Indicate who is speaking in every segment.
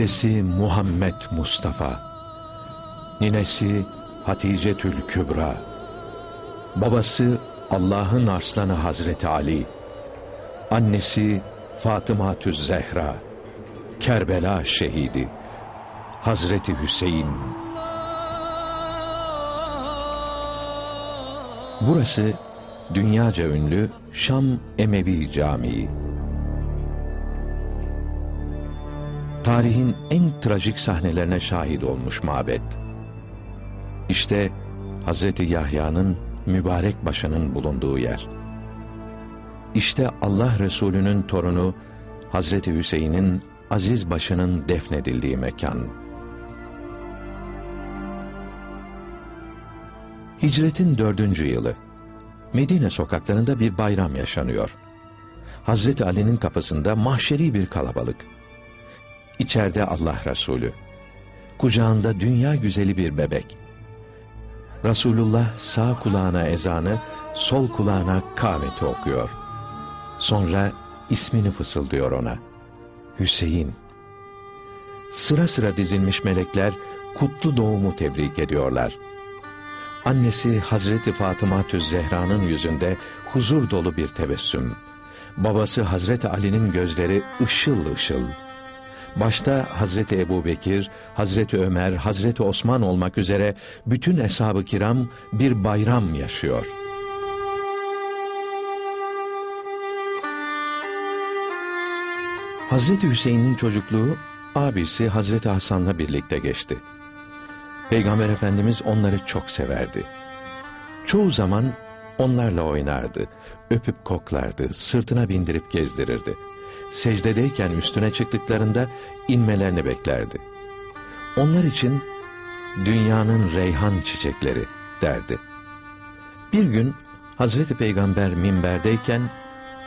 Speaker 1: Dedesi Muhammed Mustafa, ninesi Hatice-tül Kübra, babası Allah'ın arslanı Hazreti Ali, annesi Fatıma Tüz Zehra, Kerbela şehidi, Hazreti Hüseyin. Burası dünyaca ünlü Şam Emevi Camii. Tarihin en trajik sahnelerine şahit olmuş mabet. İşte Hazreti Yahya'nın mübarek başının bulunduğu yer. İşte Allah Resulü'nün torunu Hazreti Hüseyin'in aziz başının defnedildiği mekan. Hicretin dördüncü yılı. Medine sokaklarında bir bayram yaşanıyor. Hazreti Ali'nin kapısında mahşeri bir kalabalık. İçeride Allah Resulü. Kucağında dünya güzeli bir bebek. Resulullah sağ kulağına ezanı, sol kulağına kâmeti okuyor. Sonra ismini fısıldıyor ona. Hüseyin. Sıra sıra dizilmiş melekler kutlu doğumu tebrik ediyorlar. Annesi Hazreti Fatıma Tüz Zehra'nın yüzünde huzur dolu bir tebessüm. Babası Hazreti Ali'nin gözleri ışıl ışıl. Başta Hazreti Ebu Bekir, Hazreti Ömer, Hazreti Osman olmak üzere bütün eshab-ı kiram bir bayram yaşıyor. Hazreti Hüseyin'in çocukluğu abisi Hazreti Hasan'la birlikte geçti. Peygamber Efendimiz onları çok severdi. Çoğu zaman onlarla oynardı, öpüp koklardı, sırtına bindirip gezdirirdi secdedeyken üstüne çıktıklarında inmelerini beklerdi. Onlar için dünyanın reyhan çiçekleri derdi. Bir gün Hazreti Peygamber minberdeyken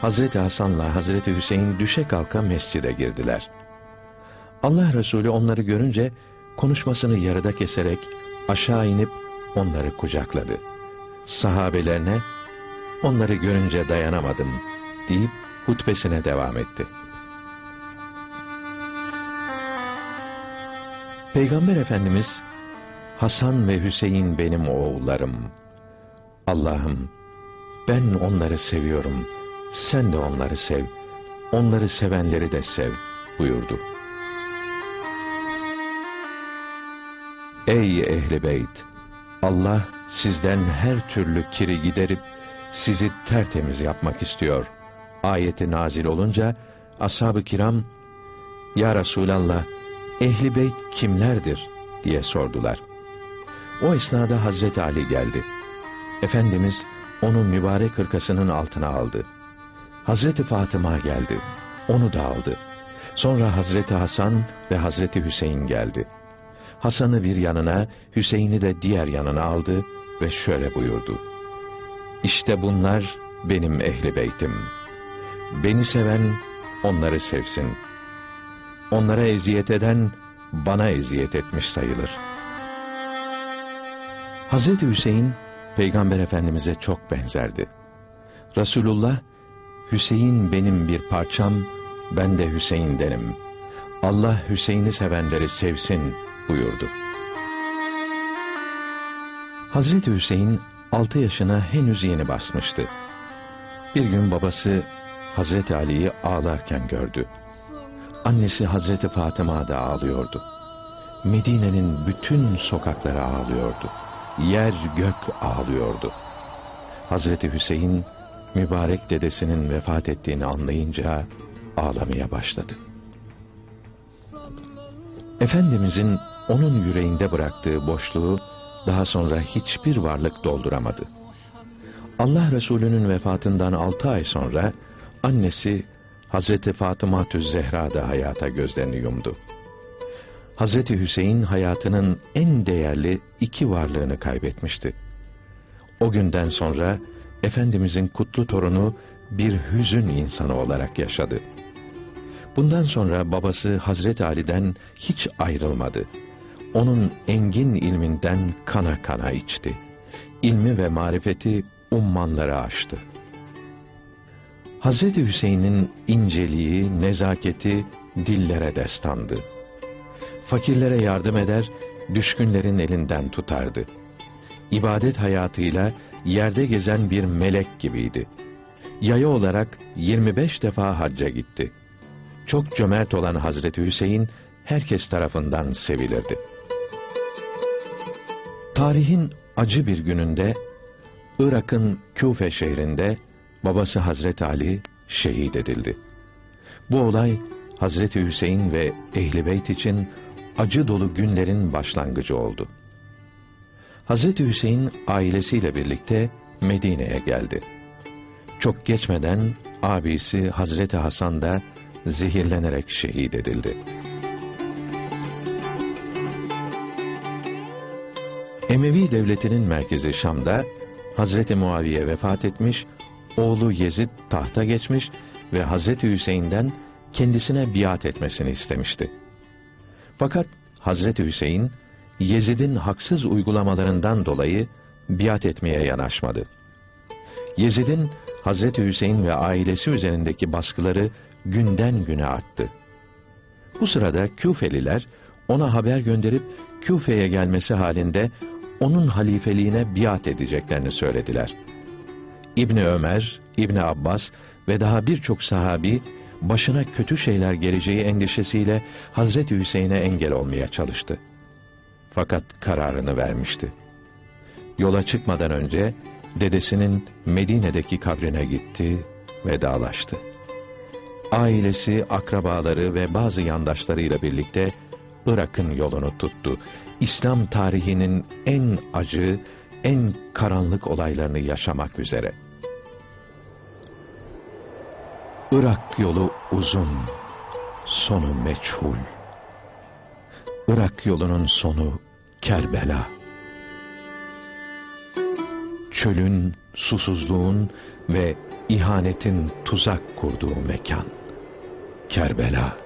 Speaker 1: Hazreti Hasan'la Hazreti Hüseyin düşe kalka mescide girdiler. Allah Resulü onları görünce konuşmasını yarıda keserek aşağı inip onları kucakladı. Sahabelerine onları görünce dayanamadım deyip hutbesine devam etti. Peygamber Efendimiz, Hasan ve Hüseyin benim oğullarım. Allah'ım, ben onları seviyorum, sen de onları sev, onları sevenleri de sev buyurdu. Ey ehli beyt! Allah sizden her türlü kiri giderip sizi tertemiz yapmak istiyor ayeti nazil olunca ashab-ı kiram Ya Resulallah ehli beyt kimlerdir diye sordular. O esnada Hazreti Ali geldi. Efendimiz onun mübarek hırkasının altına aldı. Hazreti Fatıma geldi. Onu da aldı. Sonra Hazreti Hasan ve Hazreti Hüseyin geldi. Hasan'ı bir yanına, Hüseyin'i de diğer yanına aldı ve şöyle buyurdu. İşte bunlar benim ehli beytim.'' Beni seven onları sevsin. Onlara eziyet eden bana eziyet etmiş sayılır. Hazreti Hüseyin Peygamber Efendimiz'e çok benzerdi. Resulullah Hüseyin benim bir parçam, ben de Hüseyin derim. Allah Hüseyin'i sevenleri sevsin buyurdu. Hazreti Hüseyin altı yaşına henüz yeni basmıştı. Bir gün babası Hazreti Ali'yi ağlarken gördü. Annesi Hazreti Fatıma da ağlıyordu. Medine'nin bütün sokakları ağlıyordu. Yer gök ağlıyordu. Hazreti Hüseyin mübarek dedesinin vefat ettiğini anlayınca ağlamaya başladı. Efendimizin onun yüreğinde bıraktığı boşluğu daha sonra hiçbir varlık dolduramadı. Allah Resulü'nün vefatından altı ay sonra Annesi Hazreti Fatıma Zehra da hayata gözlerini yumdu. Hazreti Hüseyin hayatının en değerli iki varlığını kaybetmişti. O günden sonra Efendimizin kutlu torunu bir hüzün insanı olarak yaşadı. Bundan sonra babası Hazreti Ali'den hiç ayrılmadı. Onun engin ilminden kana kana içti. İlmi ve marifeti ummanları aştı. Hazreti Hüseyin'in inceliği, nezaketi dillere destandı. fakirlere yardım eder, düşkünlerin elinden tutardı. İbadet hayatıyla yerde gezen bir melek gibiydi. Yaya olarak 25 defa hacca gitti. Çok cömert olan Hazreti Hüseyin herkes tarafından sevilirdi. Tarihin acı bir gününde Irak'ın Küfe şehrinde babası Hazreti Ali şehit edildi. Bu olay Hazreti Hüseyin ve Ehli Beyt için acı dolu günlerin başlangıcı oldu. Hazreti Hüseyin ailesiyle birlikte Medine'ye geldi. Çok geçmeden abisi Hazreti Hasan da zehirlenerek şehit edildi. Emevi devletinin merkezi Şam'da Hazreti Muaviye vefat etmiş, oğlu Yezid tahta geçmiş ve Hazreti Hüseyin'den kendisine biat etmesini istemişti. Fakat Hazreti Hüseyin Yezid'in haksız uygulamalarından dolayı biat etmeye yanaşmadı. Yezid'in Hazreti Hüseyin ve ailesi üzerindeki baskıları günden güne arttı. Bu sırada Küfeliler ona haber gönderip Küfe'ye gelmesi halinde onun halifeliğine biat edeceklerini söylediler. İbni Ömer, İbni Abbas ve daha birçok sahabi başına kötü şeyler geleceği endişesiyle Hazreti Hüseyin'e engel olmaya çalıştı. Fakat kararını vermişti. Yola çıkmadan önce dedesinin Medine'deki kabrine gitti, vedalaştı. Ailesi, akrabaları ve bazı yandaşlarıyla birlikte Irak'ın yolunu tuttu. İslam tarihinin en acı, en karanlık olaylarını yaşamak üzere. Irak yolu uzun, sonu meçhul. Irak yolunun sonu Kerbela. Çölün, susuzluğun ve ihanetin tuzak kurduğu mekan. Kerbela.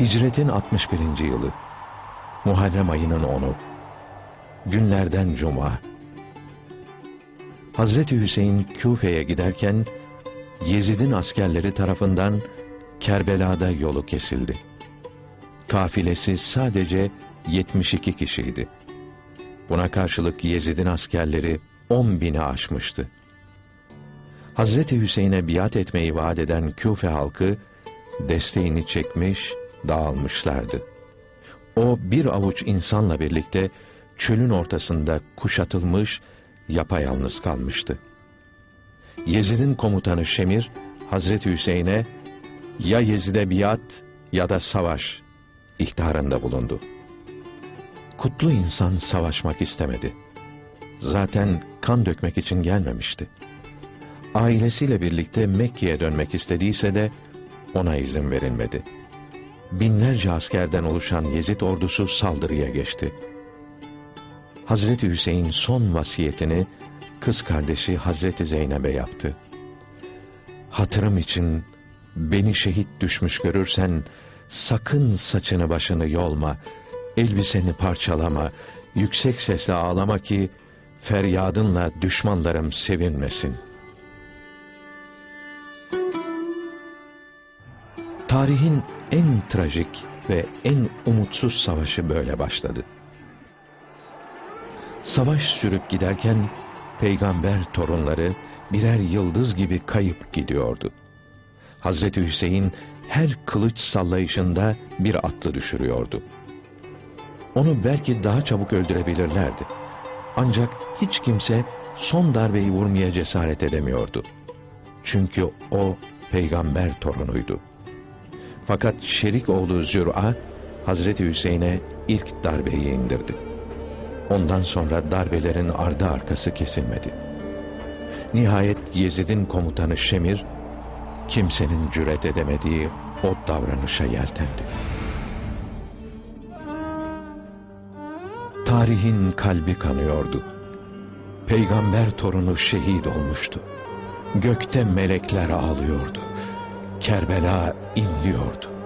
Speaker 1: Hicretin 61. yılı. Muharrem ayının onu. Günlerden cuma. Hazreti Hüseyin Küfe'ye giderken Yezid'in askerleri tarafından Kerbela'da yolu kesildi. Kafilesi sadece 72 kişiydi. Buna karşılık Yezid'in askerleri 10 bini aşmıştı. Hazreti Hüseyin'e biat etmeyi vaat eden Küfe halkı desteğini çekmiş, dağılmışlardı. O bir avuç insanla birlikte çölün ortasında kuşatılmış, yapayalnız kalmıştı. Yezid'in komutanı Şemir, Hazreti Hüseyin'e ya Yezid'e biat ya da savaş ihtarında bulundu. Kutlu insan savaşmak istemedi. Zaten kan dökmek için gelmemişti. Ailesiyle birlikte Mekke'ye dönmek istediyse de ona izin verilmedi. Binlerce askerden oluşan Yezid ordusu saldırıya geçti. Hazreti Hüseyin son vasiyetini kız kardeşi Hazreti Zeynep'e yaptı. Hatırım için beni şehit düşmüş görürsen sakın saçını başını yolma, elbiseni parçalama, yüksek sesle ağlama ki feryadınla düşmanlarım sevinmesin. Tarihin en trajik ve en umutsuz savaşı böyle başladı. Savaş sürüp giderken peygamber torunları birer yıldız gibi kayıp gidiyordu. Hazreti Hüseyin her kılıç sallayışında bir atlı düşürüyordu. Onu belki daha çabuk öldürebilirlerdi. Ancak hiç kimse son darbeyi vurmaya cesaret edemiyordu. Çünkü o peygamber torunuydu. Fakat Şerik oğlu Zür'a Hazreti Hüseyin'e ilk darbeyi indirdi. Ondan sonra darbelerin ardı arkası kesilmedi. Nihayet Yezid'in komutanı Şemir, kimsenin cüret edemediği o davranışa yeltendi. Tarihin kalbi kanıyordu. Peygamber torunu şehit olmuştu. Gökte melekler ağlıyordu. Kerbela inliyordu.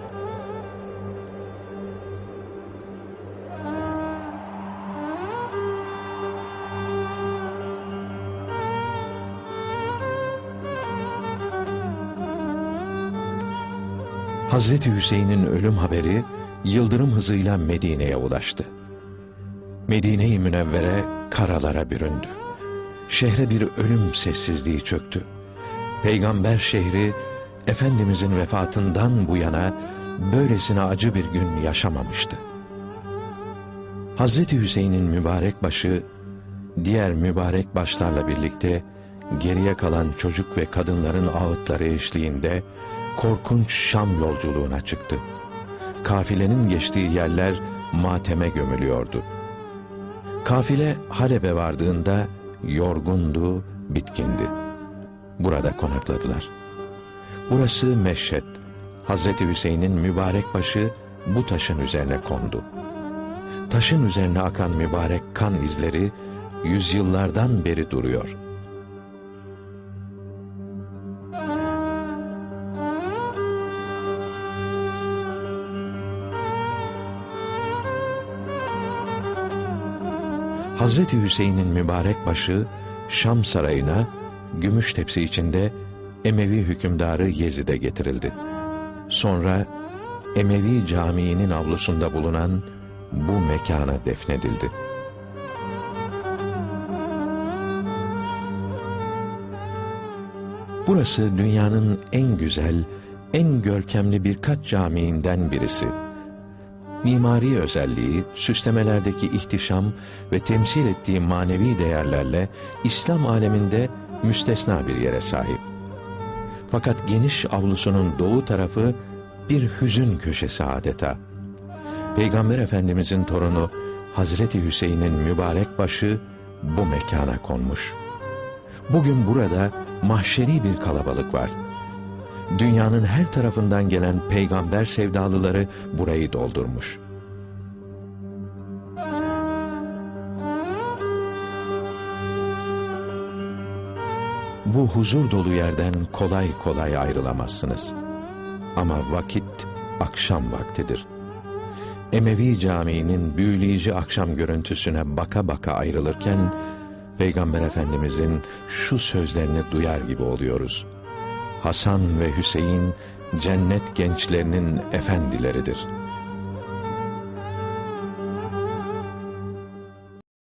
Speaker 1: Hazreti Hüseyin'in ölüm haberi yıldırım hızıyla Medine'ye ulaştı. Medine-i Münevvere karalara büründü. Şehre bir ölüm sessizliği çöktü. Peygamber şehri Efendimizin vefatından bu yana böylesine acı bir gün yaşamamıştı. Hazreti Hüseyin'in mübarek başı diğer mübarek başlarla birlikte geriye kalan çocuk ve kadınların ağıtları eşliğinde korkunç Şam yolculuğuna çıktı. Kafilenin geçtiği yerler mateme gömülüyordu. Kafile Halep'e vardığında yorgundu, bitkindi. Burada konakladılar. Burası Meşhed. Hazreti Hüseyin'in mübarek başı bu taşın üzerine kondu. Taşın üzerine akan mübarek kan izleri yüzyıllardan beri duruyor. Hazreti Hüseyin'in mübarek başı Şam sarayına gümüş tepsi içinde Emevi hükümdarı Yezid'e getirildi. Sonra Emevi Camii'nin avlusunda bulunan bu mekana defnedildi. Burası dünyanın en güzel, en görkemli birkaç camiinden birisi. Mimari özelliği, süslemelerdeki ihtişam ve temsil ettiği manevi değerlerle İslam aleminde müstesna bir yere sahip. Fakat geniş avlusunun doğu tarafı bir hüzün köşesi adeta. Peygamber Efendimizin torunu Hazreti Hüseyin'in mübarek başı bu mekana konmuş. Bugün burada mahşeri bir kalabalık var. Dünyanın her tarafından gelen peygamber sevdalıları burayı doldurmuş. Bu huzur dolu yerden kolay kolay ayrılamazsınız. Ama vakit akşam vaktidir. Emevi Camii'nin büyüleyici akşam görüntüsüne baka baka ayrılırken, Peygamber Efendimizin şu sözlerini duyar gibi oluyoruz. Hasan ve Hüseyin cennet gençlerinin efendileridir.''